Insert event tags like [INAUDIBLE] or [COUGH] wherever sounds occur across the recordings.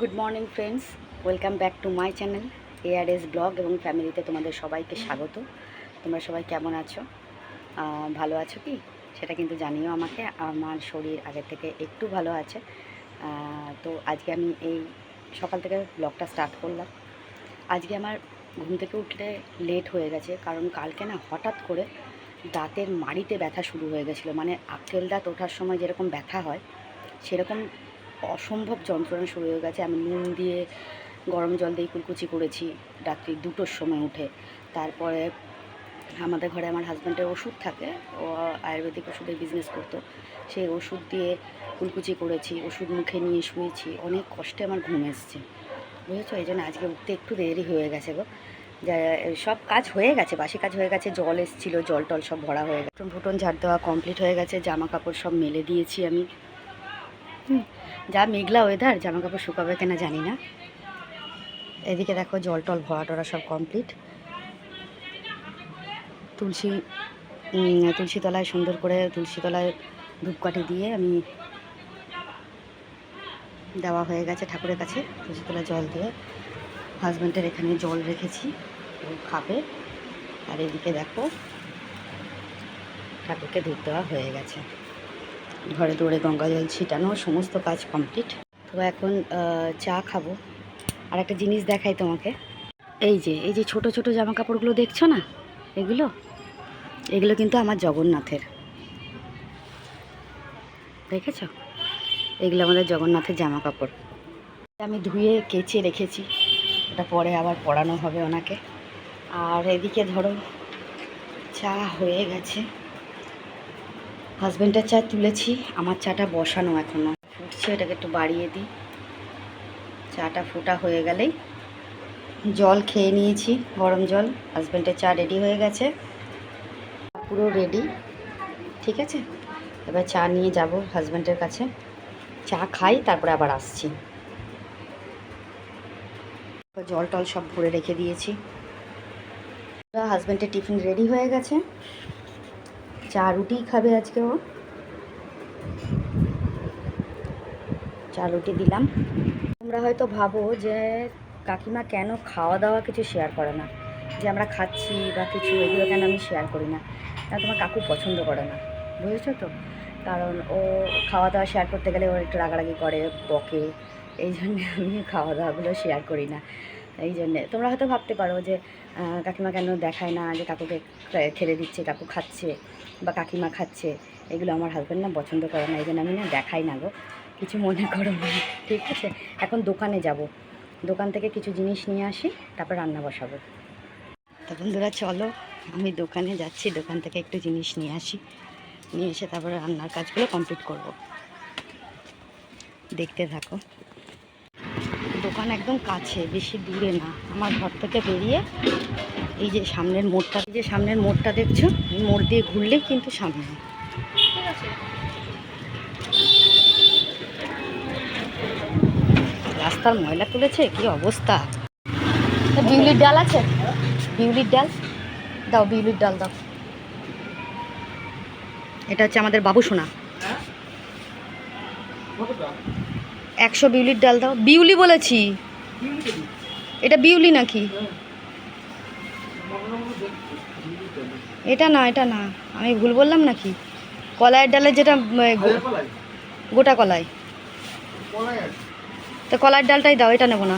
Good morning friends welcome back to my channel ARS vlog এবং ফ্যামিলিতে তোমাদের সবাইকে স্বাগত। তোমরা সবাই কেমন আছো? ভালো আছো কি? সেটা কিন্তু জানিও আমাকে। আমার শরীর আগের থেকে একটু ভালো আছে। তো আজকে আমি এই সকাল থেকে ব্লগটা স্টার্ট করলাম। আজকে আমার ঘুম থেকে উঠলে লেট হয়ে গেছে, কারণ কালকে না হঠাৎ করে দাঁতের মাড়িতে ব্যথা শুরু হয়ে গেছিল। মানে আক্কেল দাঁত ওঠার সময় যেরকম ব্যথা হয়, সেরকম অসম্ভব যন্ত্রণা শুরু হয়ে গেছে। আমি নুন দিয়ে গরম জল দিয়ে কুলকুচি করেছি রাত্রি দুটোর সময় উঠে। তারপরে আমাদের ঘরে আমার হাজব্যান্ডের ওষুধ থাকে। ও আয়ুর্বেদিক ওষুধের বিজনেস করতো। সেই ওষুধ দিয়ে কুলকুচি করেছি, ওষুধ মুখে নিয়ে শুয়েছি। অনেক কষ্টে আমার ঘুম এসছে। বুঝেছ? এই জন্য আজকে উঠতে একটু দেরি হয়ে গেছে গো। যা, সব কাজ হয়ে গেছে, বাসি কাজ হয়ে গেছে, জল এসেছিল, জল টল সব ভরা হয়ে গেছে। ফুটন ঝাড় দেওয়া কমপ্লিট হয়ে গেছে, জামা কাপড় সব মেলে দিয়েছি আমি। যা মেঘলা ওয়েদার জামা কাপড় শুকাবে কিনা জানি না। এদিকে দেখো জল টল ভরা টরা সব কমপ্লিট তুলসী উম, তুলসী তলায় সুন্দর করে তুলসী তলায় ধূপকাঠি দিয়ে আমি দেওয়া হয়ে গেছে ঠাকুরের কাছে তুলসী তলায় জল দিয়ে। হাজব্যান্ডের এখানে জল রেখেছি ও খাবে। আর এদিকে দেখো ঠাকুরকে ধূপ দেওয়া হয়ে গেছে। ঘরে দৌড়ে গঙ্গা জল ছিটানো, সমস্ত কাজ কমপ্লিট তো এখন চা খাব। আর একটা জিনিস দেখাই তোমাকে। এই যে এই যে ছোট ছোট জামা কাপড়গুলো দেখছ না? এগুলো? এগুলো কিন্তু আমার জগন্নাথের। দেখেছ? এগুলো আমাদের জগন্নাথের জামা কাপড় আমি ধুয়ে, কেচে রেখেছি। ওটা পরে আবার পরানো হবে ওনাকে। আর এদিকে ধরো, চা হয়ে গেছে। হাজব্যান্ডের চা তুলেছি, আমার চাটা বসানো এখনও ফুটছে, এটাকে একটু বাড়িয়ে দিই। চাটা ফোটা হয়ে গেলেই জল খেয়ে নিয়েছি, গরম জল। হাজব্যান্ডের চা রেডি হয়ে গেছে। পুরো রেডি, ঠিক আছে? এবার চা নিয়ে যাব হাজব্যান্ডের কাছে। চা খাই, তারপরে আবার আসছি। জল টল সব ভরে রেখে দিয়েছি। হাজব্যান্ডের টিফিন রেডি হয়ে গেছে। চা রুটিই খাবে আজকে ও? চা রুটি দিলাম। তোমরা হয়তো ভাবো যে কাকিমা কেন খাওয়া দাওয়া কিছু শেয়ার করে না? যে আমরা খাচ্ছি বা কিছু, এগুলো কেন আমি শেয়ার করি না? না তোমার কাকু পছন্দ করে না, বুঝেছ তো? কারণ ও খাওয়া দাওয়া শেয়ার করতে গেলে ও একটু রাগারাগি করে, বকে। এই জন্যে আমি খাওয়া দাওয়াগুলো শেয়ার করি না। এই জন্যে। তোমরা হয়তো ভাবতে পারো যে কাকিমা কেন দেখায় না যে কাকুকে খে- খেতে দিচ্ছে, কাকু খাচ্ছে বা কাকিমা খাচ্ছে। এগুলো আমার হাজব্যান্ড না পছন্দ করে না, এই জন্য আমি না দেখাই না গো। কিছু মনে করো না, ঠিক আছে? এখন দোকানে যাব। দোকান থেকে কিছু জিনিস নিয়ে আসি, তারপর রান্না বসাবো। তো বন্ধুরা, চলো, আমি দোকানে যাচ্ছি, দোকান থেকে একটু জিনিস নিয়ে আসি। নিয়ে এসে তারপরে রান্নার কাজগুলো কমপ্লিট করব। দেখতে থাকো। দোকান একদম কাছে বেশি দূরে না। আমার ঘর থেকে বেরিয়ে এই যে সামনের মোড়টা এই যে সামনের মোড়টা দেখছ? এই মোড় দিয়ে ঘুরলেই কিন্তু সামনে। ঠিক আছে রাস্তার ময়লা তুলেছে? কি অবস্থা? বিউলির ডাল আছে? বিউলির ডাল? দাও বিউলির ডাল দাও। এটা হচ্ছে আমাদের বাবু সোনা। একশো বিউলির ডাল দাও। বিউলি বলেছি। এটা বিউলি নাকি? এটা না এটা না। আমি ভুল বললাম নাকি? কলাইয়ের ডালের যেটা গোটা কলাই। তো কলার ডালটাই দাও এটা নেব না।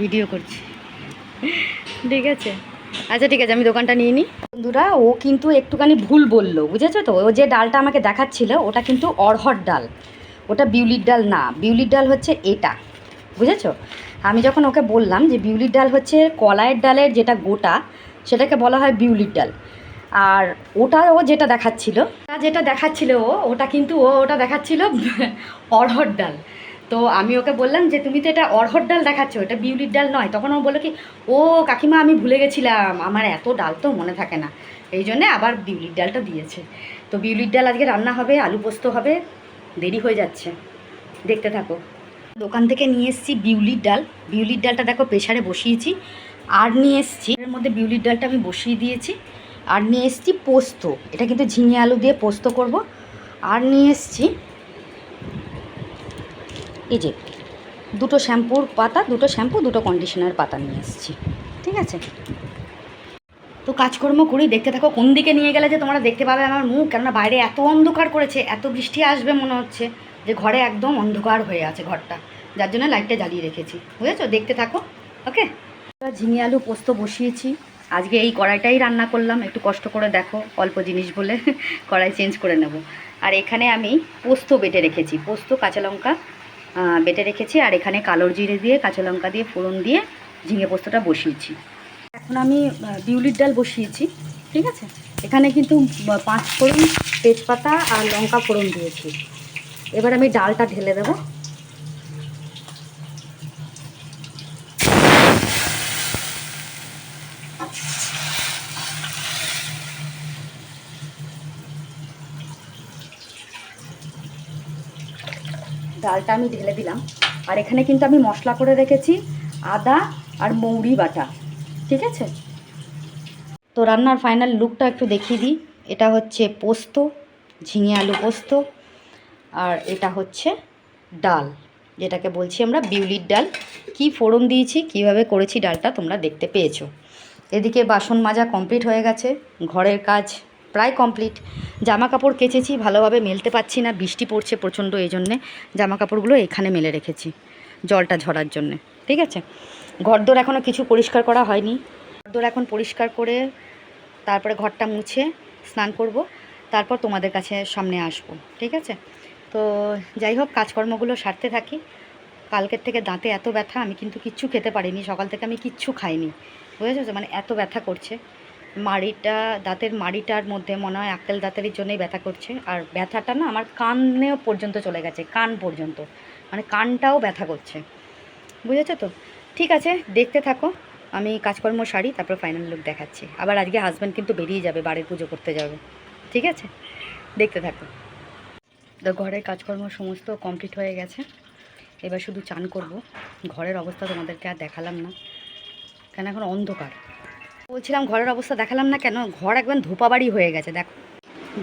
ভিডিও করছি। ঠিক আছে। আচ্ছা ঠিক আছে, আমি দোকানটা নিয়ে নিই বন্ধুরা, ও কিন্তু একটুখানি ভুল বলল, বুঝেছ তো? ও যে ডালটা আমাকে দেখাচ্ছিল, ওটা কিন্তু অড়হর ডাল। ওটা বিউলির ডাল না, বিউলির ডাল হচ্ছে এটা, বুঝেছ? আমি যখন ওকে বললাম যে বিউলির ডাল হচ্ছে কলাইয়ের ডালের যেটা গোটা, সেটাকে বলা হয় বিউলির ডাল। আর ওটা ও যেটা দেখাচ্ছিল যেটা দেখাচ্ছিল ও, ওটা কিন্তু ও, ওটা দেখাচ্ছিল অড়হর ডাল। তো আমি ওকে বললাম যে, তুমি তো এটা অড়হর ডাল দেখাচ্ছ, এটা বিউলির ডাল নয়। তখন ও বলল কি, ও কাকিমা, আমি ভুলে গেছিলাম, আমার এত ডাল তো মনে থাকে না। এই জন্যে আবার বিউলির ডালটা দিয়েছে। তো বিউলির ডাল আজকে রান্না হবে, আলু পোস্ত হবে, দেরি হয়ে যাচ্ছে। দেখতে থাকো। দোকান থেকে নিয়ে এসেছি বিউলির ডাল। বিউলির ডালটা দেখো প্রেশারে বসিয়েছি। আর নিয়ে এসেছি, এর মধ্যে বিউলির ডালটা আমি বসিয়ে দিয়েছি। আর নিয়ে এসেছি পোস্ত। এটা কিন্তু ঝিঙে আলু দিয়ে পোস্ত করব। আর নিয়ে এসেছি এই যে, দুটো শ্যাম্পুর পাতা, দুটো শ্যাম্পু, দুটো কন্ডিশনার পাতা নিয়ে এসেছি। ঠিক আছে? তো কাজকর্ম করি, দেখতে থাকো কোন দিকে নিয়ে গেলে যে তোমরা দেখতে পাবে আমার মুখ, কেননা বাইরে এত অন্ধকার করেছে, এত বৃষ্টি আসবে মনে হচ্ছে যে ঘরে একদম অন্ধকার হয়ে আছে ঘরটা। যার জন্য লাইটটা জ্বালিয়ে রেখেছি। বুঝেছ? দেখতে থাকো ওকে ঝিঙে আলু পোস্ত বসিয়েছি। আজকে এই কড়াইটাই রান্না করলাম, একটু কষ্ট করে দেখো, অল্প জিনিস বলে [LAUGHS] কড়াই চেঞ্জ করে নেব। আর এখানে আমি পোস্ত বেটে রেখেছি, পোস্ত, কাঁচা লঙ্কা বেটে রেখেছি আর এখানে কালোর জিরে দিয়ে, কাঁচা লঙ্কা দিয়ে, ফোড়ন দিয়ে ঝিঙে পোস্তটা বসিয়েছি। এখন আমি বিউলির ডাল বসিয়েছি, ঠিক আছে? এখানে কিন্তু পাঁচ ফোড়ন, তেজপাতা আর লঙ্কা ফোড়ন দিয়েছি। এবার আমি ডালটা ঢেলে দেবো। ডালটা আমি ঢেলে দিলাম। আর এখানে কিন্তু আমি মশলা করে রেখেছি আদা আর মৌরি বাটা, ঠিক আছে? তো রান্নার ফাইনাল লুকটা একটু দেখিয়ে দিই। এটা হচ্ছে পোস্ত, ঝিঙে আলু পোস্ত, আর এটা হচ্ছে ডাল, যেটাকে বলছি আমরা বিউলির ডাল। কি ফোড়ন দিয়েছি, কীভাবে করেছি ডালটা তোমরা দেখতে পেয়েছ। এদিকে বাসন মাজা কমপ্লিট হয়ে গেছে, ঘরের কাজ প্রায় কমপ্লিট জামা কাপড় কেচেছি, ভালোভাবে মেলতে পারছি না, বৃষ্টি পড়ছে প্রচণ্ড এই জন্যে। জামা কাপড়গুলো এখানে মেলে রেখেছি, জলটা ঝরার জন্যে, ঠিক আছে? ঘরদোর এখনও কিছু পরিষ্কার করা হয়নি। ঘরদোর এখন পরিষ্কার করে তারপরে ঘরটা মুছে স্নান করব, তারপর তোমাদের কাছে সামনে আসব, ঠিক আছে? তো যাই হোক, কাজকর্মগুলো সারতে থাকি। কালকের থেকে দাঁতে এত ব্যথা, আমি কিন্তু কিচ্ছু খেতে পারিনি, সকাল থেকে আমি কিচ্ছু খাইনি, বুঝেছ? মানে এত ব্যথা করছে। মাড়িটা, দাঁতের মাড়িটার মধ্যে মনে হয় আক্কেল দাঁতের জন্যই ব্যথা করছে। আর ব্যথাটা না আমার কানেও পর্যন্ত চলে গেছে, কান পর্যন্ত। মানে কানটাও ব্যথা করছে। বুঝেছ তো? ঠিক আছে, দেখতে থাকো। আমি কাজকর্ম সারি, তারপর ফাইনাল লুক দেখাচ্ছি। আবার আজকে হাজব্যান্ড কিন্তু বেরিয়ে যাবে, বাড়ির পুজো করতে যাবে। ঠিক আছে? দেখতে থাকো। তো ঘরের কাজকর্ম সমস্ত কমপ্লিট হয়ে গেছে। এবার শুধু চান করব। ঘরের অবস্থা তোমাদেরকে আর দেখালাম না। কেন এখন অন্ধকার। বলছিলাম ঘরের অবস্থা দেখালাম না কেন? ঘর একদম ধোপাবাড়ি হয়ে গেছে, দেখো।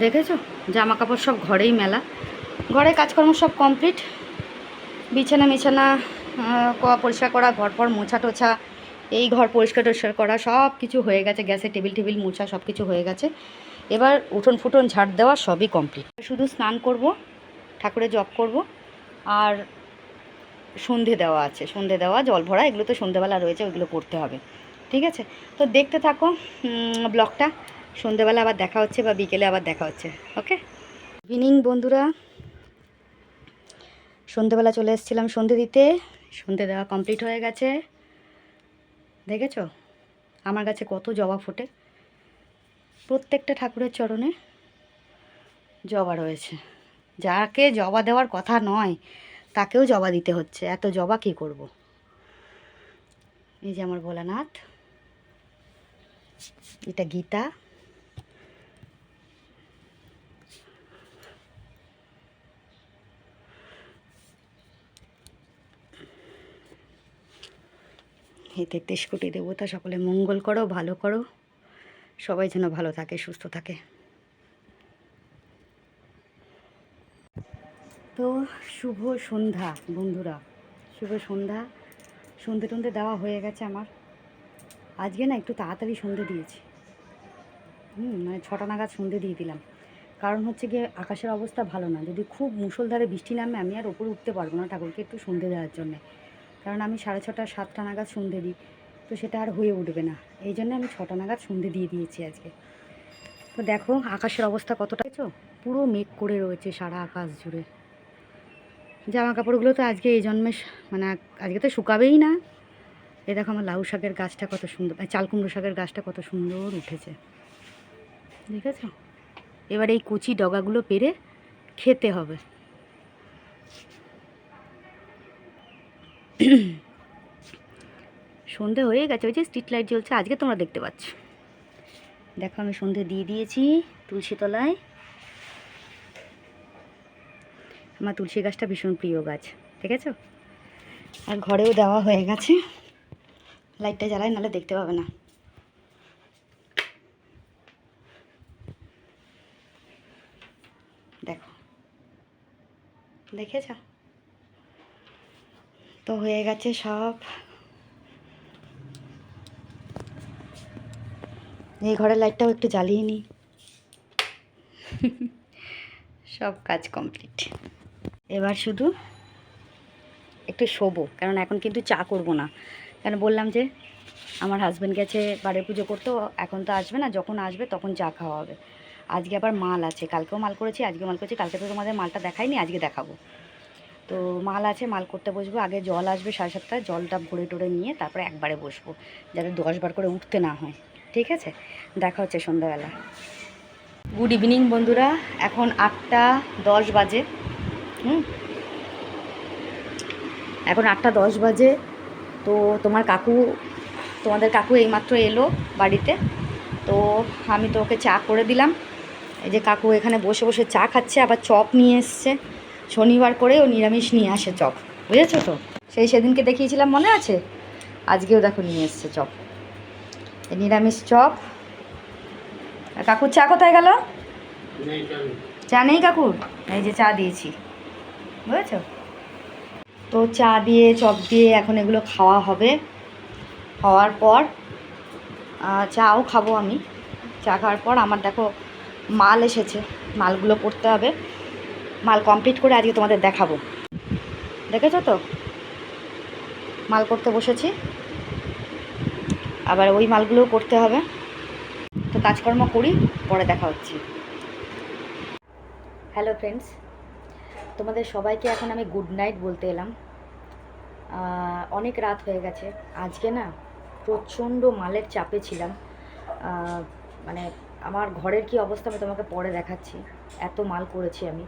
দেখেছ? জামা কাপড় সব ঘরেই মেলা। ঘরের কাজকর্ম সব কমপ্লিট। বিছানা মিছানা পরিষ্কার করা, ঘর ফর মোছা টোছা, এই ঘর পরিষ্কার টরিষ্কার করা, সব কিছু হয়ে গেছে। গ্যাসে টেবিল টেবিল মোছা সব কিছু হয়ে গেছে। এবার উঠোন ফুটন ঝাড় দেওয়া সবই কমপ্লিট। শুধু স্নান করব, ঠাকুরের জপ করব, আর সন্ধে দেওয়া আছে। সন্ধে দেওয়া, জল ভরা, এগুলো তো সন্ধেবেলা রয়েছে, ওইগুলো করতে হবে। ঠিক আছে? তো দেখতে থাকো ব্লগটা সন্ধেবেলা আবার দেখা হচ্ছে বা বিকেলে আবার দেখা হচ্ছে, ওকে? ইভিনিং বন্ধুরা। সন্ধেবেলা চলে এসেছিলাম সন্ধে দিতে। সন্ধে দেওয়া কমপ্লিট হয়ে গেছে। দেখেছ? আমার কাছে কত জবা ফোটে। প্রত্যেকটা ঠাকুরের চরণে জবা রয়েছে। যাকে জবা দেওয়ার কথা নয়, তাকেও জবা দিতে হচ্ছে। এত জবা কী করব? এই যে আমার ভোলানাথ। এটা গীতা। এই তেত্রিশ কোটি দেবতা, সকলে মঙ্গল করো, ভালো করো। সবাই যেন ভালো থাকে, সুস্থ থাকে। তো শুভ সন্ধ্যা বন্ধুরা। শুভ সন্ধ্যা। সন্ধে টন্ধে দেওয়া হয়ে গেছে আমার। আজকে না একটু তাড়াতাড়ি সন্ধে দিয়েছি। হুম মানে ছটা নাগাদ সন্ধে দিয়ে দিলাম। কারণ হচ্ছে গিয়ে আকাশের অবস্থা ভালো না। যদি খুব মুষলধারে বৃষ্টি নামে আমি আর ওপরে উঠতে পারব না ঠাকুরকে একটু সন্ধে দেওয়ার জন্যে। কারণ আমি সাড়ে ছটা, সাতটা নাগাদ সন্ধে দিই। তো সেটা আর হয়ে উঠবে না। এই জন্য আমি ছটা নাগাদ সন্ধে দিয়ে দিয়েছি আজকে। তো দেখো আকাশের অবস্থা কতটা দেখছ? পুরো মেঘ করে রয়েছে সারা আকাশ জুড়ে। জামা কাপড়গুলো তো আজকে এই জন্মে মানে আজকে তো শুকাবেই না। এ দেখো আমার লাউ শাকের গাছটা কত সুন্দর চাল কুমড়ো শাকের গাছটা কত সুন্দর উঠেছে। দেখেছ? এবার এই কুচি ডগাগুলো পেরে খেতে হবে। সন্ধে হয়ে গেছে, ওই যে স্ট্রিট লাইট জ্বলছে, আজকে তোমরা দেখতে পাচ্ছ। দেখো আমি সন্ধে দিয়ে দিয়েছি তুলসী তলায়। আমার তুলসী গাছটা ভীষণ প্রিয় গাছ ঠিক আছে আর ঘরেও দেওয়া হয়ে গেছে। লাইটটা জ্বালায় নাহলে দেখতে পাবে না। দেখো। দেখেছ? তো হয়ে গেছে সব। এই ঘরের লাইটটাও একটু জ্বালিয়ে নিই। সব কাজ কমপ্লিট এবার শুধু একটু শোবো, কারণ এখন কিন্তু চা করব না। কেন বললাম যে আমার হাজব্যান্ড গেছে বাড়ির পুজো করতে এখন তো আসবে না, যখন আসবে তখন চা খাওয়া হবে। আজকে আবার মাল আছে, কালকেও মাল করেছি আজকে মাল করেছি, কালকে তো তোমাদের মালটা দেখাইনি, আজকে দেখাবো। তো মাল আছে, মাল করতে বসবো, আগে জল আসবে সাড়ে সাতটায় জলটা ভরে টরে নিয়ে তারপরে একবারে বসবো, যাতে দশবার করে উঠতে না হয়, ঠিক আছে? দেখা হচ্ছে সন্ধ্যাবেলা। গুড ইভিনিং বন্ধুরা, এখন আটটা দশ বাজে, হুম? এখন আটটা দশ বাজে তো তোমার কাকু তোমাদের কাকু এইমাত্র এলো বাড়িতে। তো আমি তো ওকে চা করে দিলাম। এই যে কাকু এখানে বসে বসে চা খাচ্ছে আবার চপ নিয়ে এসছে। শনিবার করে ও নিরামিষ নিয়ে আসে চপ। বুঝেছ তো? সেই সেদিনকে দেখিয়েছিলাম মনে আছে? আজকেও দেখো নিয়ে এসছে চপ। এই নিরামিষ চপ। আর কাকুর চা কোথায় গেল? চা নেই। কাকুর এই যে চা দিয়েছি। বুঝেছ? তো চা দিয়ে, চপ দিয়ে এখন এগুলো খাওয়া হবে। হওয়ার পর চাও খাব আমি। চা খাওয়ার পর আমার দেখো মাল এসেছে, মালগুলো করতে হবে। মাল কমপ্লিট করে আজকে তোমাদের দেখাবো। দেখেছ তো? মাল করতে বসেছি। আবার ওই মালগুলোও করতে হবে। তো কাজকর্ম করি, পরে দেখা হচ্ছে। হ্যালো ফ্রেন্ডস তোমাদের সবাইকে এখন আমি গুড নাইট বলতে এলাম। অনেক রাত হয়ে গেছে। আজকে না প্রচণ্ড মালের চাপে ছিলাম। মানে আমার ঘরের কি অবস্থা আমি তোমাকে পরে দেখাচ্ছি। এত মাল করেছি আমি।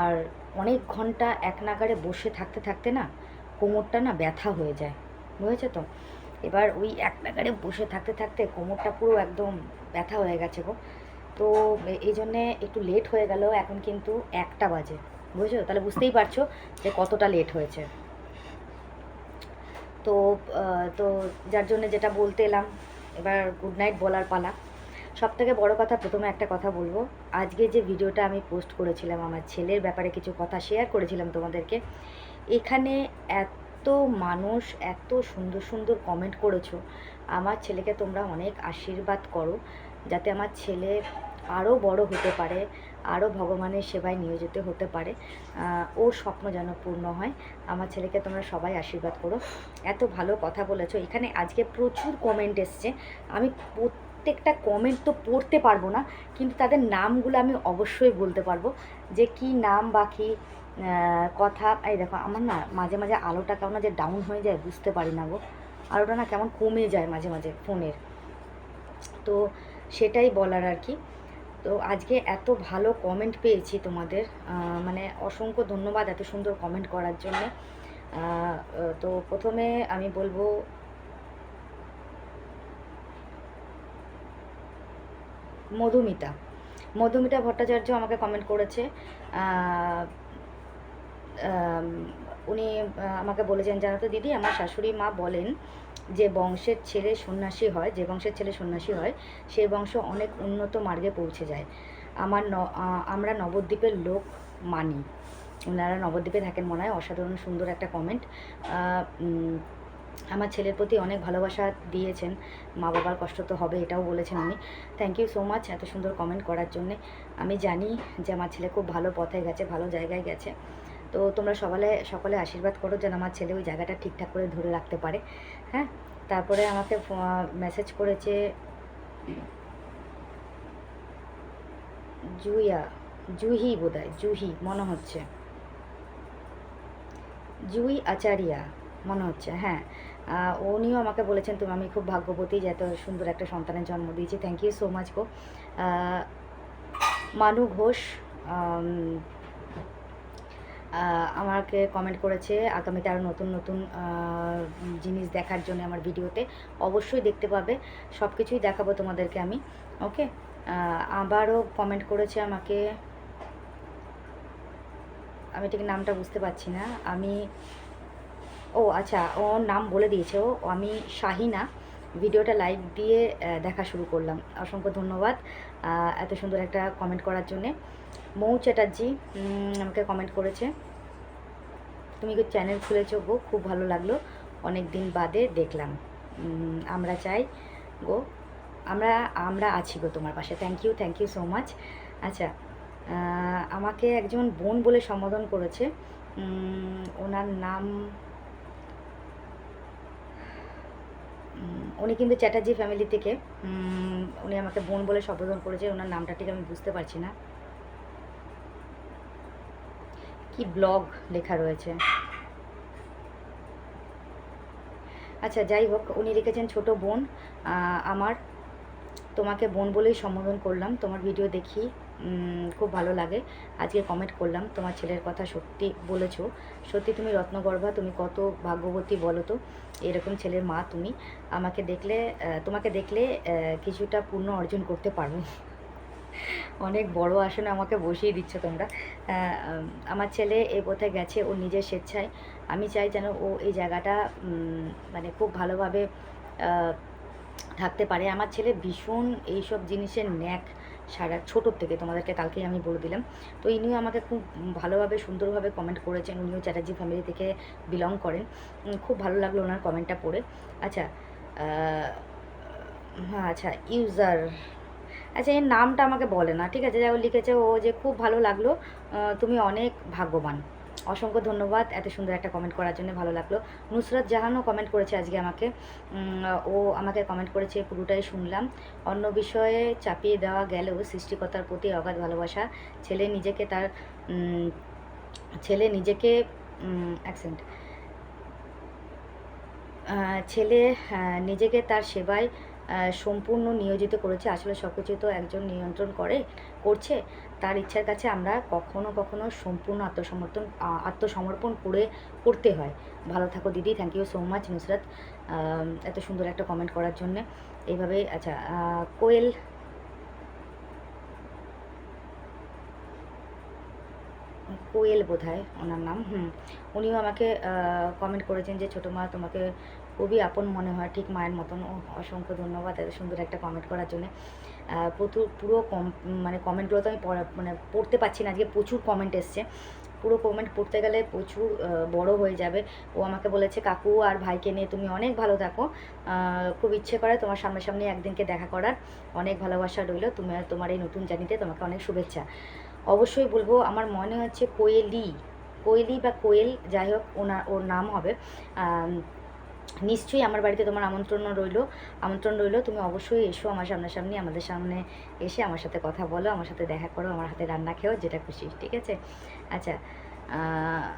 আর অনেক ঘণ্টা এক নাগারে বসে থাকতে থাকতে না কোমরটা না ব্যথা হয়ে যায়। বুঝেছ তো? এবার ওই এক নাগারে বসে থাকতে থাকতে কোমরটা পুরো একদম ব্যথা হয়ে গেছে গো। তো এই জন্যে একটু লেট হয়ে গেল। এখন কিন্তু একটা বাজে। বুঝেছ? তাহলে বুঝতেই পারছ যে কতটা লেট হয়েছে। তো তো যার জন্য যেটা বলতে এলাম, এবার গুড নাইট বলার পালা। সব থেকে বড়ো কথা, প্রথমে একটা কথা বলব। আজকে যে ভিডিওটা আমি পোস্ট করেছিলাম, আমার ছেলের ব্যাপারে কিছু কথা শেয়ার করেছিলাম তোমাদেরকে, এখানে এত মানুষ, এত সুন্দর সুন্দর কমেন্ট করেছ। আমার ছেলেকে তোমরা অনেক আশীর্বাদ করো, যাতে আমার ছেলে আরও বড় হতে পারে আরও ভগবানের সেবায় নিয়োজিত হতে পারে। ওর স্বপ্ন যেন পূর্ণ হয়। আমার ছেলেকে তোমরা সবাই আশীর্বাদ করো। এত ভালো কথা বলেছ। এখানে আজকে প্রচুর কমেন্ট এসছে। আমি প্রত্যেকটা কমেন্ট তো পড়তে পারব না, কিন্তু তাদের নামগুলো আমি অবশ্যই বলতে পারব। যে কি নাম বা কী কথা। এই দেখো, আমার না মাঝে মাঝে আলোটা কেমন যে ডাউন হয়ে যায়, বুঝতে পারি না গো। আলোটা না কেমন কমে যায় মাঝে মাঝে ফোনের। তো সেটাই বলার আর কি। তো আজকে এত ভালো কমেন্ট পেয়েছি তোমাদের। মানে অসংখ্য ধন্যবাদ এত সুন্দর কমেন্ট করার জন্য। তো প্রথমে আমি বলব, মধুমিতা। মধুমিতা ভট্টাচার্য আমাকে কমেন্ট করেছে। উনি আমাকে বলেছেন জানো তো দিদি, আমার শাশুড়ি মা বলেন যে বংশের ছেলে সন্ন্যাসী হয়, যে বংশের ছেলে সন্ন্যাসী হয় সেই বংশ অনেক উন্নত মার্গে পৌঁছে যায়। আমার ন আমরা নবদ্বীপের লোক মানি। ওনারা নবদ্বীপে থাকেন মনে হয়, অসাধারণ সুন্দর একটা কমেন্ট আমার ছেলের প্রতি অনেক ভালোবাসা দিয়েছেন। মা বাবার কষ্ট তো হবে, এটাও বলেছেন উনি। থ্যাংক ইউ সো মাচ এত সুন্দর কমেন্ট করার জন্যে। আমি জানি যে আমার ছেলে খুব ভালো পথে গেছে, ভালো জায়গায় গেছে। তো তোমরা সকালে সকলে আশীর্বাদ করো যেন আমার ছেলে ওই জায়গাটা ঠিকঠাক করে ধরে রাখতে পারে। হ্যাঁ তারপরে আমাকে মেসেজ করেছে জুইয়া, জুহি বোধহয়, জুহি, মনে হচ্ছে। জুই আচারিয়া, মনে হচ্ছে হ্যাঁ। উনিও আমাকে বলেছেন, তুমি, আমি খুব ভাগ্যবতী যে এত সুন্দর একটা সন্তানের জন্ম দিয়েছি। থ্যাংক ইউ সো মাচ গো। মানু ঘোষ আমাকে কমেন্ট করেছে, আগামীতে আরও নতুন নতুন জিনিস দেখার জন্য আমার ভিডিওতে। অবশ্যই দেখতে পাবে সব কিছুই দেখাবো তোমাদেরকে আমি ওকে আবারও কমেন্ট করেছে আমাকে, আমি ঠিক নামটা বুঝতে পারছি না, আমি, ও আচ্ছা ওর নাম বলে দিয়েছে ও, আমি শাহিনা। ভিডিওটা লাইভ দিয়ে দেখা শুরু করলাম। অসংখ্য ধন্যবাদ এত সুন্দর একটা কমেন্ট করার জন্যে। মৌ চ্যাটার্জি আমাকে কমেন্ট করেছে, তুমি চ্যানেল খুলেছো গো? খুব ভালো লাগল। অনেক দিন বাদে দেখলাম। আমরা চাই গো, আমরা আমরা আছি গো তোমার পাশে। Thank you thank you so much আচ্ছা আমাকে একজন বোন বলে সম্বোধন করেছে। ওনার নাম উনি কিন্তু চ্যাটার্জি ফ্যামিলি থেকে উনি আমাকে বোন বলে সম্বোধন করেছে, ওনার নামটা ঠিক আমি বুঝতে পারছি না। কি ব্লগ লেখা রয়েছে? আচ্ছা যাই হোক, উনি লিখেছেন ছোট বোন আমার। তোমাকে বোন বলেই সম্বোধন করলাম, তোমার ভিডিও দেখি। খুব ভালো লাগে। আজকে কমেন্ট করলাম, তোমার ছেলের কথা সত্যি বলেছ। সত্যি তুমি রত্নগর্ভা, তুমি কত ভাগ্যবতী বলো তো? এরকম ছেলের মা তুমি। আমাকে দেখলে তোমাকে দেখলে কিছুটা পূর্ণ অর্জন করতে পারব অনেক বড় আসনে আমাকে বসিয়ে দিচ্ছ তোমরা। আমার ছেলে এ পথে গেছে, ও নিজের স্বেচ্ছায়। আমি চাই যেন ও এই জায়গাটা মানে খুব ভালোভাবে থাকতে পারে। আমার ছেলে ভীষণ এইসব জিনিসের ন্যাক। সারা ছোটোর থেকে তোমাদেরকে কালকেই আমি বলে দিলাম। তো ইনিও আমাকে খুব ভালোভাবে, সুন্দরভাবে কমেন্ট করেছেন। উনিও চ্যাটার্জি ফ্যামিলি থেকে বিলং করেন। খুব ভালো লাগল ওনার কমেন্টটা পড়ে। আচ্ছা হ্যাঁ আচ্ছা ইউজার আচ্ছা এর নামটা আমাকে বলে না, ঠিক আছে? যা লিখেছে ও যে, খুব ভালো লাগল তুমি অনেক ভাগ্যবান। অসংখ্য ধন্যবাদ এত সুন্দর একটা কমেন্ট করার জন্য ভালো লাগল। নুসরাত জাহানও কমেন্ট করেছে আজকে আমাকে। ও আমাকে কমেন্ট করেছে পুরোটাই শুনলাম। অন্য বিষয়ে চাপিয়ে দেওয়া গেলেও সৃষ্টিকর্তার প্রতি অগাধ ভালোবাসা। ছেলে নিজেকে তার ছেলে নিজেকে অ্যাকসেন্ট ছেলে আহ, নিজেকে তার সেবায় সম্পূর্ণ নিয়োজিত করেছে। আসলে সব কিছু তো একজন নিয়ন্ত্রণ করে, করছে। তার ইচ্ছার কাছে আমরা কখনো কখনো সম্পূর্ণ আত্মসমর্পণ আত্মসমর্পণ করে, করতে হয়। ভালো থাকো দিদি thank you so much Nusrat. এত সুন্দর একটা কমেন্ট করার জন্যে। এইভাবে আচ্ছা কোয়েল কোয়েল বোধ হয় ওনার নাম। হুম, উনিও আমাকে কমেন্ট করেছেন যে, ছোটো মা, তোমাকে খুবই আপন মনে হয়, ঠিক মায়ের মতন। অসংখ্য ধন্যবাদ এত সুন্দর একটা কমেন্ট করার জন্য। প্রচুর, পুরো কম মানে কমেন্টগুলো তো আমি মানে পড়তে পারছি না, আজকে প্রচুর কমেন্ট এসছে। পুরো কমেন্ট পড়তে গেলে প্রচুর বড় হয়ে যাবে। ও আমাকে বলেছে, কাকু আর ভাইকে নিয়ে তুমি অনেক ভালো থাকো। খুব ইচ্ছে করে তোমার সামনাসামনি একদিনকে দেখা করার। অনেক ভালোবাসা রইল। তুমি তোমার এই নতুন জানিতে তোমাকে অনেক শুভেচ্ছা। অবশ্যই বলব আমার মনে হচ্ছে কোয়েলি কোয়েলি বা কোয়েল যাই হোক ওনার ওর নাম হবে। নিশ্চয়ই আমার বাড়িতে তোমার আমন্ত্রণ রইল আমন্ত্রণ রইল। তুমি অবশ্যই এসো আমার সামনাসামনি আমাদের সামনে এসে আমার সাথে কথা বলো আমার সাথে দেখা করো আমার হাতে রান্না খেও যেটা খুশি ঠিক আছে? আচ্ছা আহ,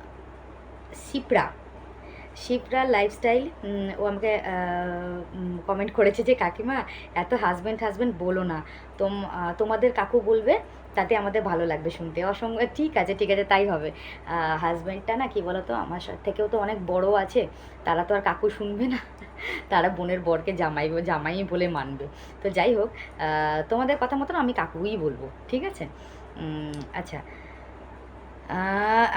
সিপ্রা লাইফস্টাইল ও আমাকে কমেন্ট করেছে যে কাকিমা এত হাজব্যান্ড হাজব্যান্ড বলো না। তোম তোমাদের কাকু বলবে তাতে আমাদের ভালো লাগবে শুনতে। অসংখ্য ঠিক আছে ঠিক আছে, তাই হবে। হাজব্যান্ডটা না কি বলো তো আমার থেকেও তো অনেক বড় আছে, তারা তো আর কাকু শুনবে না। [LAUGHS] তারা বোনের বরকে জামাই জামাই বলে মানবে। তো যাই হোক তোমাদের কথা মতন আমি কাকুই বলব, ঠিক আছে? আচ্ছা।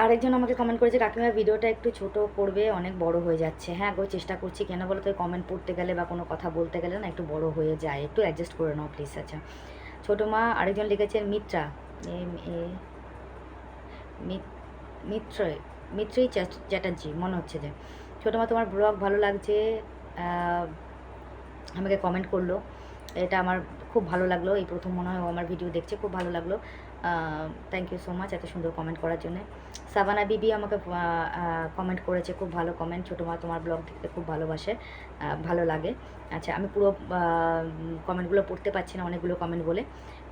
আরেকজন আমাকে কমেন্ট করেছে, কাকিমা, ভিডিওটা একটু ছোট করবে, অনেক বড় হয়ে যাচ্ছে। হ্যাঁ গো, চেষ্টা করছি, কেন বলো তো কমেন্ট পড়তে গেলে বা কোনো কথা বলতে গেলে না একটু বড় হয়ে যায়। একটু অ্যাডজাস্ট করে নাও প্লিজ আচ্ছা। ছোটো মা আরেকজন লিখেছেন মিত্রা। মিত্রই মিত্রই চ্যাট- চ্যাটার্জি, মনে হচ্ছে যে। ছোটো মা, তোমার ব্লগ ভালো লাগছে? আমাকে কমেন্ট করল। এটা আমার খুব ভালো লাগল। এই প্রথম মনে হয় আমার ভিডিও দেখছে, খুব ভালো লাগল। থ্যাংক ইউ সো মাচ এত সুন্দর কমেন্ট করার জন্য। সাবানা বিবি আমাকে কমেন্ট করেছে, খুব ভালো কমেন্ট ছোটো মা তোমার ব্লগ দেখতে খুব ভালোবাসে ভালো লাগে। আচ্ছা আমি পুরো কমেন্টগুলো পড়তে পারছি না, অনেকগুলো কমেন্ট বলে।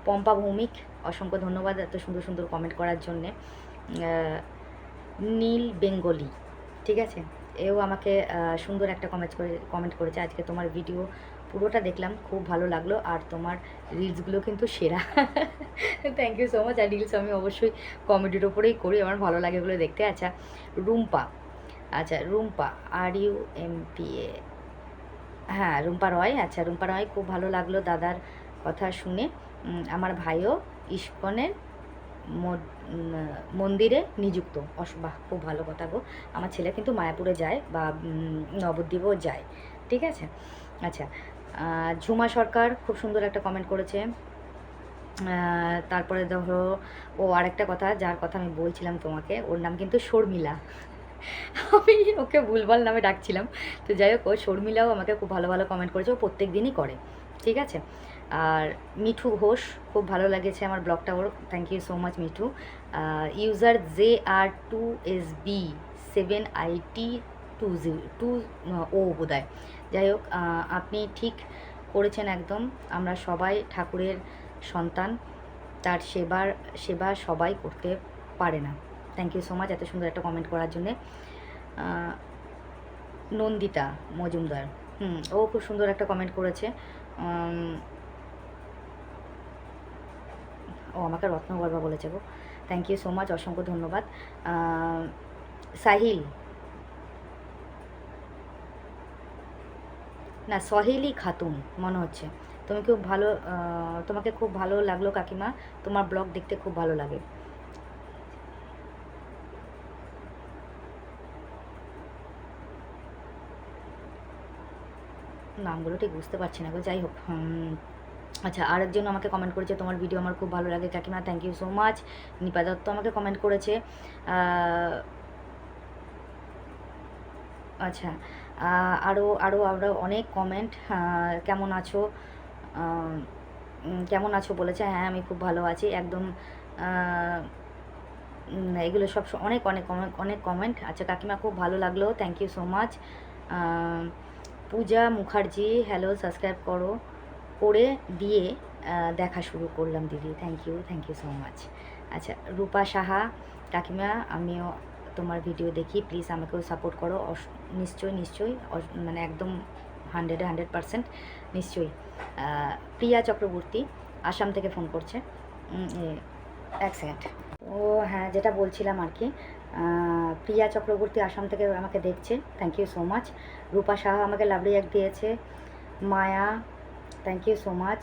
পম্পা ভৌমিক, অসংখ্য ধন্যবাদ এত সুন্দর সুন্দর কমেন্ট করার জন্যে। নীল বেঙ্গলি, ঠিক আছে? এও আমাকে সুন্দর একটা কমেন্ট করে কমেন্ট করেছে। আজকে তোমার ভিডিও পুরোটা দেখলাম, খুব ভালো লাগল। আর তোমার রিলসগুলো কিন্তু সেরা। থ্যাংক ইউ সো মাচ আর রিলস আমি অবশ্যই কমেডির ওপরেই করি, আমার ভালো লাগে এগুলো দেখতে। আচ্ছা রুম্পা। আচ্ছা Rumpa R U M P A হ্যাঁ রুম্পা রয়। আচ্ছা রুম্পা রয়, খুব ভালো লাগল দাদার কথা শুনে। আমার ভাইও ইস্কনের মন্দিরে নিযুক্ত। বাহ, খুব ভালো কথা গো। আমার ছেলে কিন্তু মায়াপুরে যায় বা নবদ্বীপও যায়। ঠিক আছে? আচ্ছা ঝুমা সরকার খুব সুন্দর একটা কমেন্ট করেছে। তারপরে ধরো ও আরেকটা কথা, যার কথা আমি বলছিলাম তোমাকে, ওর নাম কিন্তু শর্মিলা। আমি ওকে ভুলভাল নামে ডাকছিলাম। তো যাই হোক, ও শর্মিলাও আমাকে খুব ভালো ভালো কমেন্ট করেছে, ও প্রত্যেক দিনই করে, ঠিক আছে? আর মিঠু ঘোষ, খুব ভালো লেগেছে আমার ব্লগটা ওর thank you so much Mithu. User J R two S B seven I T two G two O বোধহয়। যাই হোক আপনি ঠিক করেছেন একদম। আমরা সবাই ঠাকুরের সন্তান, তার সেবার, সেবা সবাই করতে পারে না। থ্যাংক ইউ সো মাচ এত সুন্দর একটা কমেন্ট করার জন্যে। নন্দিতা মজুমদার, হুম, ও খুব সুন্দর একটা কমেন্ট করেছে। ও আমাকে রত্নগর্ভা বলেছে গো। থ্যাংক ইউ সো মাচ অসংখ্য ধন্যবাদ। সাহিল না, সহেলি খাতুন, মনে হচ্ছে। তুমি খুব ভালো তোমাকে খুব ভালো লাগল কাকিমা। তোমার ব্লগ দেখতে খুব ভালো লাগে। নামগুলো ঠিক বুঝতে পারছি না গো, যাই হোক আচ্ছা আরেকজন আমাকে কমেন্ট করেছে, তোমার ভিডিও আমার খুব ভালো লাগে কাকিমা thank you so much Nipa Dutta আমাকে কমেন্ট করেছে আচ্ছা আরও আরও আরও অনেক কমেন্ট কেমন আছো? কেমন আছো বলেছে? হ্যাঁ আমি খুব ভালো আছি। একদম এগুলো সব অনেক অনেক অনেক অনেক কমেন্ট আচ্ছা কাকিমা, খুব ভালো লাগল। Thank you so much Puja Mukherjee hello subscribe করো। করে দিয়ে দেখা শুরু করলাম দিদি। Thank you thank you so much আচ্ছা রূপা সাহা, কাকিমা, আমিও তোমার ভিডিও দেখি। প্লিজ আমাকেও সাপোর্ট করো। নিশ্চয়ই নিশ্চয়ই মানে একদম হান্ড্রেডে হান্ড্রেড পারসেন্ট, নিশ্চয়ই। প্রিয়া চক্রবর্তী আসাম থেকে ফোন করছে। এক সেকেন্ড। ও হ্যাঁ যেটা বলছিলাম আর কি প্রিয়া চক্রবর্তী আসাম থেকে আমাকে দেখছে। Thank you so much Rupa Saha আমাকে লাভলি এক দিয়েছে। Maya thank you so much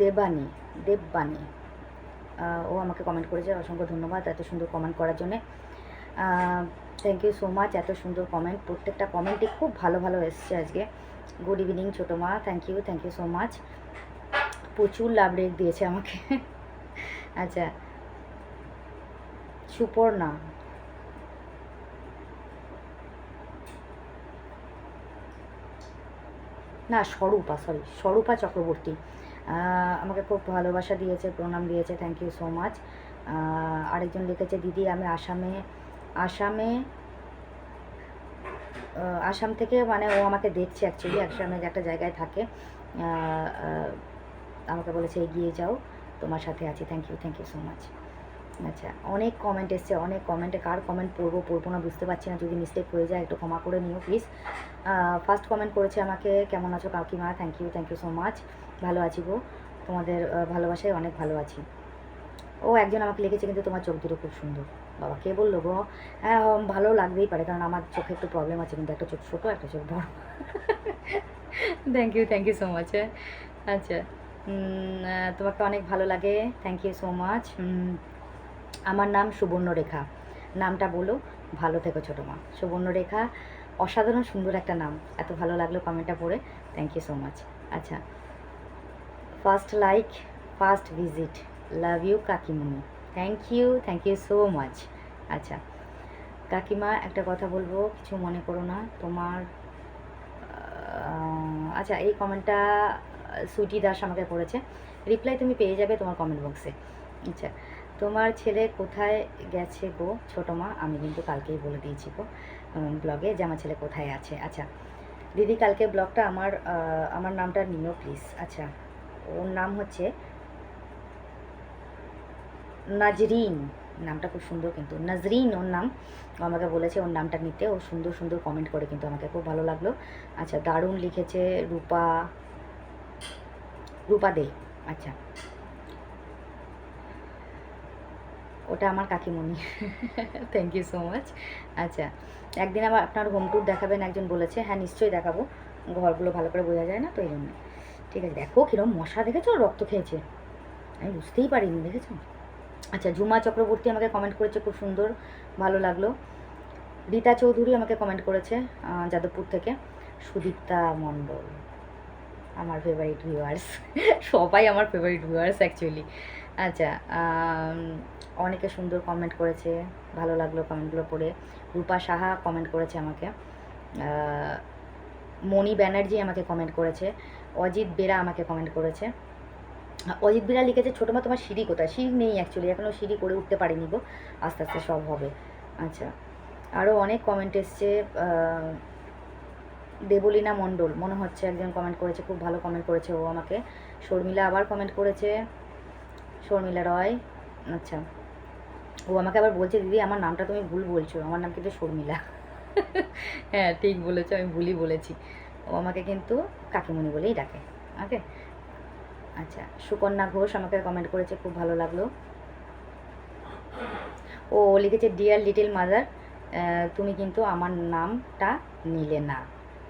Debani Debabani ও আমাকে কমেন্ট করেছে, অসংখ্য ধন্যবাদ এত সুন্দর কমেন্ট করার জন্যে। থ্যাংক ইউ সো মাচ এত সুন্দর কমেন্ট প্রত্যেকটা কমেন্টই খুব ভালো ভালো এসছে আজকে। গুড ইভিনিং ছোটো মা thank you thank you so much প্রচুর লাভ রেক দিয়েছে আমাকে। আচ্ছা সুপর্ণা। না, স্বরূপা সরি স্বরূপা চক্রবর্তী। আমাকে খুব ভালোবাসা দিয়েছে, প্রণাম দিয়েছে থ্যাংক ইউ সো মাচ আরেকজন লিখেছে, দিদি, আমি আসামে আসামে আসাম থেকে মানে ও আমাকে দেখছে অ্যাকচুয়ালি আসামে যে একটা জায়গায় থাকে। আমাকে বলেছে, এগিয়ে যাও, তোমার সাথে আছি thank you thank you so much আচ্ছা অনেক কমেন্ট এসছে, অনেক কমেন্টে কার কমেন্ট পড়ব পড়ব না, বুঝতে পারছি না, যদি মিস্টেক হয়ে যায়, একটু ক্ষমা করে নিও প্লিজ ফার্স্ট কমেন্ট করেছে আমাকে, কেমন আছো কাকিমা? Thank you thank you so much ভালো আছি গো। তোমাদের ভালোবাসায় অনেক ভালো আছি। ও একজন আমাকে লিখেছে কিন্তু তোমার চোখ দুটো খুব সুন্দর। বাবা, কে বলল গো? হ্যাঁ ভালো লাগতেই পারে কারণ আমার চোখে একটু প্রবলেম আছে কিন্তু একটা চোখ ছোটো, একটা চোখ বড়। Thank you thank you so much আচ্ছা তোমাকে অনেক ভালো লাগে। থ্যাংক ইউ সো মাচ আমার নাম সুবর্ণরেখা। নামটা বলো, ভালো থেকো ছোটো মা। সুবর্ণরেখা, অসাধারণ সুন্দর একটা নাম। এত ভালো লাগল কমেন্টটা পড়ে। থ্যাংক ইউ সো মাচ আচ্ছা first like first visit love you কাকিমুনি thank you thank you so much আচ্ছা কাকিমা, একটা কথা বলব, কিছু মনে করো না, তোমার আচ্ছা এই কমেন্টটা সুইটি দাস আমাকে করেছে। রিপ্লাই তুমি পেয়ে যাবে তোমার কমেন্ট বক্সে আচ্ছা তোমার ছেলে কোথায় গেছে গো? ছোটো মা, আমি কিন্তু কালকেই বলে দিয়েছি গো ব্লগে যে আমার ছেলে কোথায় আছে। আচ্ছা দিদি, কালকে ব্লগটা আমার আমার নামটা নিও প্লিজ আচ্ছা ওর নাম হচ্ছে নাজরিন। নামটা খুব সুন্দর কিন্তু। নাজরিন ওর নাম, ও আমাকে বলেছে ওর নামটা নিতে। ও সুন্দর সুন্দর কমেন্ট করে কিন্তু আমাকে। খুব ভালো লাগল। আচ্ছা দারুণ লিখেছে রূপা রূপা দে। আচ্ছা। ওটা আমার কাকিমণি। থ্যাংক ইউ সো মাচ আচ্ছা একদিন আবার আপনার হোম ট্যুর দেখাবেন। একজন বলেছে হ্যাঁ নিশ্চয়ই দেখাবো। ঘরগুলো ভালো করে বোঝা যায় না, তো এই জন্য। ঠিক আছে, দেখো কিরম মশা দেখেছ রক্ত খেয়েছে। আমি বুঝতেই পারিনি, দেখেছ? আচ্ছা ঝুমা চক্রবর্তী আমাকে কমেন্ট করেছে, খুব সুন্দর, ভালো লাগল। রীতা চৌধুরী আমাকে কমেন্ট করেছে যাদবপুর থেকে। সুদীপ্তা মণ্ডল, আমার ফেভারিট ভিউয়ার্স [LAUGHS] সবাই আমার ফেভারিট ভিউয়ার্স অ্যাকচুয়ালি আচ্ছা অনেকে সুন্দর কমেন্ট করেছে, ভালো লাগল কমেন্টগুলো পড়ে। রূপা সাহা কমেন্ট করেছে আমাকে। মণি ব্যানার্জি আমাকে কমেন্ট করেছে। অজিত বেরা আমাকে কমেন্ট করেছে। অজিত বেরা লিখেছে ছোটো মা তোমার সিঁড়ি কোথায়? সিঁড়ি নেই অ্যাকচুয়ালি এখনও সিঁড়ি করে উঠতে পারিনি গো। আস্তে আস্তে সব হবে। আচ্ছা আরও অনেক কমেন্ট এসছে দেবলীনা মণ্ডল, মনে হচ্ছে একজন কমেন্ট করেছে, খুব ভালো কমেন্ট করেছে ও আমাকে। শর্মিলা আবার কমেন্ট করেছে, শর্মিলা রয় আচ্ছা। ও আমাকে আবার বলছে, দিদি, আমার নামটা তুমি ভুল বলছো, আমার নাম কিন্তু শর্মিলা। [LAUGHS] হ্যাঁ ঠিক বলেছ, আমি ভুলই বলেছি। ও আমাকে কিন্তু কাকিমণি বলেই ডাকে, ওকে? আচ্ছা সুকন্যা ঘোষ আমাকে কমেন্ট করেছে, খুব ভালো লাগল। ও লিখেছে ডিয়ার লিটিল মাদার তুমি কিন্তু আমার নামটা নিলে না।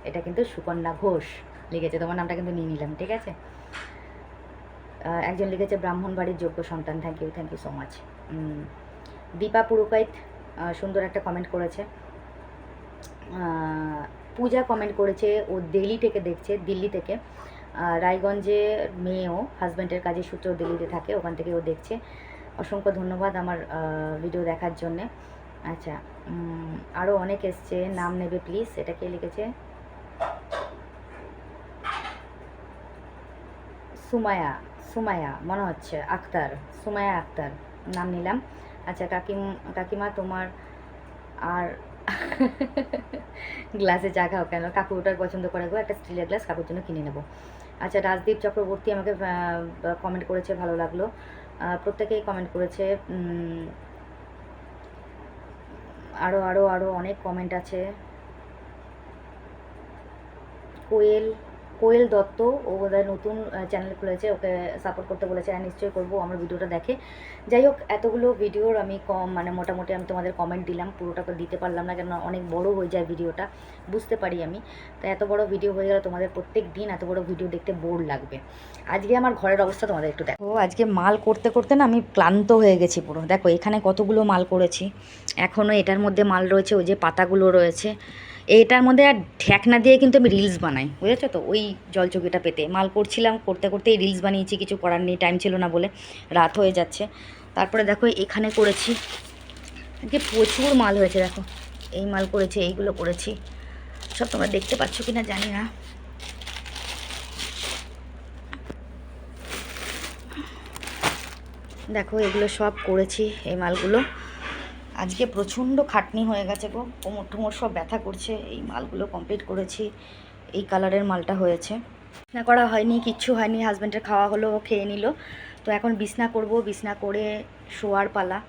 এটা কিন্তু সুকন্যা ঘোষ লিখেছে, তোমার নামটা কিন্তু নিয়ে নিলাম, ঠিক আছে? একজন লিখেছে, ব্রাহ্মণ বাড়ির যোগ্য সন্তান thank you thank you so much Dipa Purkait সুন্দর একটা কমেন্ট করেছে। পূজা কমেন্ট করেছে ও দিল্লি থেকে দেখছে, দিল্লি থেকে। রায়গঞ্জে মেয়েও হাজব্যান্ডের কাজের সূত্র দিল্লিতে থাকে, ওখান থেকে ও দেখছে। অসংখ্য ধন্যবাদ আমার ভিডিও দেখার জন্যে। আচ্ছা আরও অনেক এসছে, নাম নেবে প্লিজ এটা কে লিখেছে? সুমায়া সুমায়া, মনে হচ্ছে, আক্তার, সুমায়া আক্তার, নাম নিলাম। আচ্ছা কাকিম, কাকিমা তোমার, আর গ্লাসে চা খাও কেন? কাকু ওটার পছন্দ করে একটা স্টিলের গ্লাস কাকুর জন্য কিনে নেব। আচ্ছা রাজদীপ চক্রবর্তী আমাকে কমেন্ট করেছে, ভালো লাগল। প্রত্যেকেই কমেন্ট করেছে আরও আরও আরও অনেক কমেন্ট আছে। কোয়েল কোয়েল দত্ত, ও বোধহয় নতুন চ্যানেল খুলেছে, ওকে সাপোর্ট করতে বলেছে হ্যাঁ নিশ্চয়ই করব, আমার ভিডিওটা দেখে। যাই হোক, এতগুলো ভিডিওর আমি কম মানে মোটামুটি আমি তোমাদের কমেন্ট দিলাম, পুরোটা তো দিতে পারলাম না কেন অনেক বড় হয়ে যায় ভিডিওটা, বুঝতে পারি আমি। তো এত বড় ভিডিও হয়ে গেলে তোমাদের প্রত্যেক দিন, এত বড় ভিডিও দেখতে বোর লাগবে। আজকে আমার ঘরের অবস্থা তোমাদের একটু দেখো আজকে মাল করতে করতে না আমি ক্লান্ত হয়ে গেছি পুরো। দেখো, এখানে কতগুলো মাল করেছি এখনও এটার মধ্যে মাল রয়েছে, ওই যে পাতাগুলো রয়েছে এইটার মধ্যে আর ঠেকনা দিয়ে কিন্তু আমি রিলস বানাই, বুঝেছ তো? ওই জলচকিটা পেতে। মাল করছিলাম, করতে করতেই রিলস বানিয়েছি, কিছু করার নেই টাইম ছিল না বলে। রাত হয়ে যাচ্ছে। তারপরে দেখো, এখানে করেছি, আজকে প্রচুর মাল হয়েছে, দেখো। এই মাল করেছি, এইগুলো করেছি। সব তোমরা দেখতে পাচ্ছ কি না জানি না। দেখো, এগুলো সব করেছি, এই মালগুলো। আজকে প্রচণ্ড খাটনি হয়ে গেছে গো। কোমর টোমর সব ব্যথা করছে। এই মালগুলো কমপ্লিট করেছি। এই কালারের মালটা হয়েছে। না করা হয়নি কিচ্ছু হয়নি। হাজব্যান্ডের খাওয়া হলো ও খেয়ে নিল। তো এখন বিছনা করব। বিছনা করে শোয়ার পালা।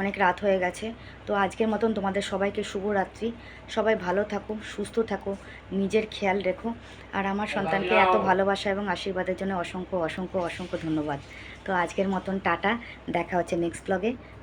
অনেক রাত হয়ে গেছে। তো আজকের মতন তোমাদের সবাইকে শুভরাত্রি। সবাই ভালো থাকো সুস্থ থাকো নিজের খেয়াল রেখো। আর আমার সন্তানকে এত ভালোবাসা এবং আশীর্বাদের জন্য অসংখ্য অসংখ্য অসংখ্য ধন্যবাদ। তো আজকের মতন টাটা। দেখা হচ্ছে নেক্সট ব্লগে